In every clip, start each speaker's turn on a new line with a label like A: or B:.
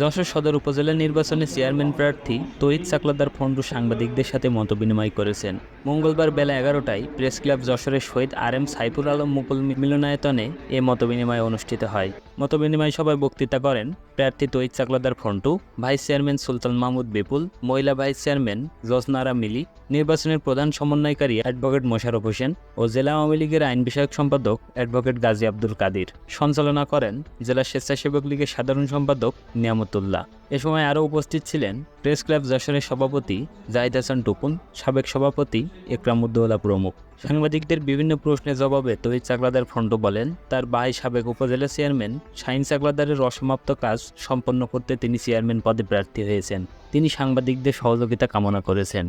A: যশোর সদর উপজেলা নির্বাচনে চেয়ারম্যান প্রার্থী তহিদ চাকলাদার ফন্ডু সাংবাদিকদের সাথে মতবিনিময় করেছেন। মঙ্গলবার বেলা এগারোটায় প্রেস ক্লাব যশোরের শহীদ আর এম সাইফুল আলম মুকুল মিলনায়তনে এ মতবিনিময় অনুষ্ঠিত হয়। মতবিনিময় সভায় বক্তৃতা করেন প্রার্থী তৈত চাকলাদার ফন্টু, ভাইস চেয়ারম্যান সুলতান মাহমুদ বিপুল, মহিলা ভাইস চেয়ারম্যান জসনারা মিলি, নির্বাচনের প্রধান সমন্বয়কারী অ্যাডভোকেট মোশারফ হোসেন ও জেলা আওয়ামী লীগের আইন বিষয়ক সম্পাদক অ্যাডভোকেট গাজী আব্দুল কাদির। সঞ্চালনা করেন জেলা স্বেচ্ছাসেবক লীগের সাধারণ সম্পাদক নিয়ামতুল্লাহ। এ সময় আরও উপস্থিত ছিলেন প্রেস ক্লাব যশোরের সভাপতি জাহিদ হাসান টুকুন সাবেক সভাপতি একরামুদ্দৌলা প্রমুখ। সাংবাদিকদের বিভিন্ন প্রশ্নের জবাবে তহিদ চাকলাদার ফন্ড বলেন, তার ভাই সাবেক উপজেলা চেয়ারম্যান শাহিন চাকলাদারের অসমাপ্ত কাজ সম্পন্ন করতে তিনি চেয়ারম্যান পদে প্রার্থী হয়েছেন। তিনি সাংবাদিকদের সহযোগিতা কামনা করেছেন।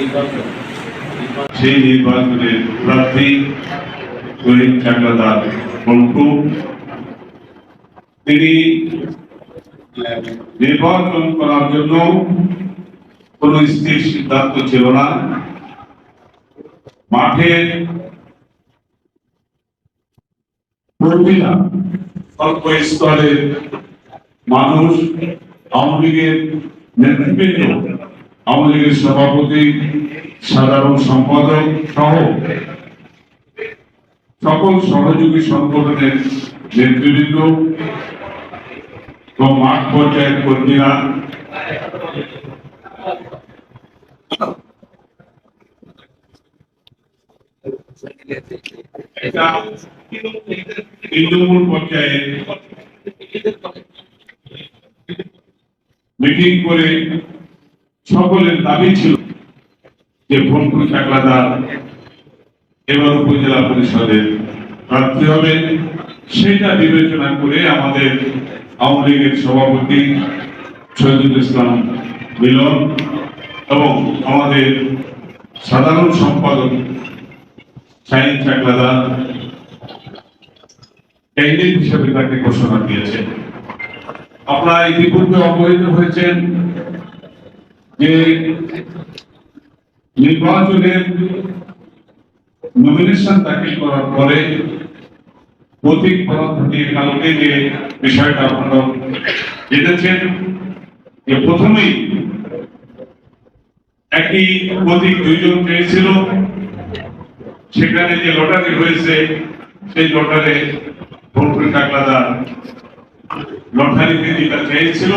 B: নির্বাচন।
C: সেই নির্বাচনের প্রার্থী শহীদ চাকলাদার পল্টু তিনি নির্বাচন করার জন্য কোন স্থির সিদ্ধান্ত ছিল না। মাঠে প্রতিটা অল্প স্তরের মানুষ, আওয়ামী লীগের নেতৃবৃন্দ আওয়ামী সভাপতি, সাধারণ সম্পাদক সহ সকল সহযোগী সংগঠনের নেতৃবৃন্দ এবং মাঠ পর্যায়ের কর্মীরা, তৃণমূল পর্যায়ে মিটিং করে সকলের দাবি ছিল যে ভোটপুর চাকলাদার এবার উপজেলা পরিষদের প্রার্থী হবে। সেটা বিবেচনা করে আমাদের আওয়ামী লীগের সভাপতি শহীদুল ইসলাম মিলন এবং আমাদের সাধারণ সম্পাদক শাহিন চাকলাদার ক্যান্ডিডেট হিসেবে তাকে ঘোষণা দিয়েছেন। আপনারা ইতিপূর্বে অবহিত হয়েছেন। যে নির্বাচনের নমিনেশন দাখিল করার পরে প্রতীক বরাদ্দ নিয়ে কালকে যে বিষয়টা আপনারা জেনেছেন যে প্রথমেই একই প্রতীক দুইজন পেয়েছিল, সেখানে যে লটারি হয়েছে, সেই লটারে ভোট টাকলাদার লটারিতে যেটা চেয়েছিল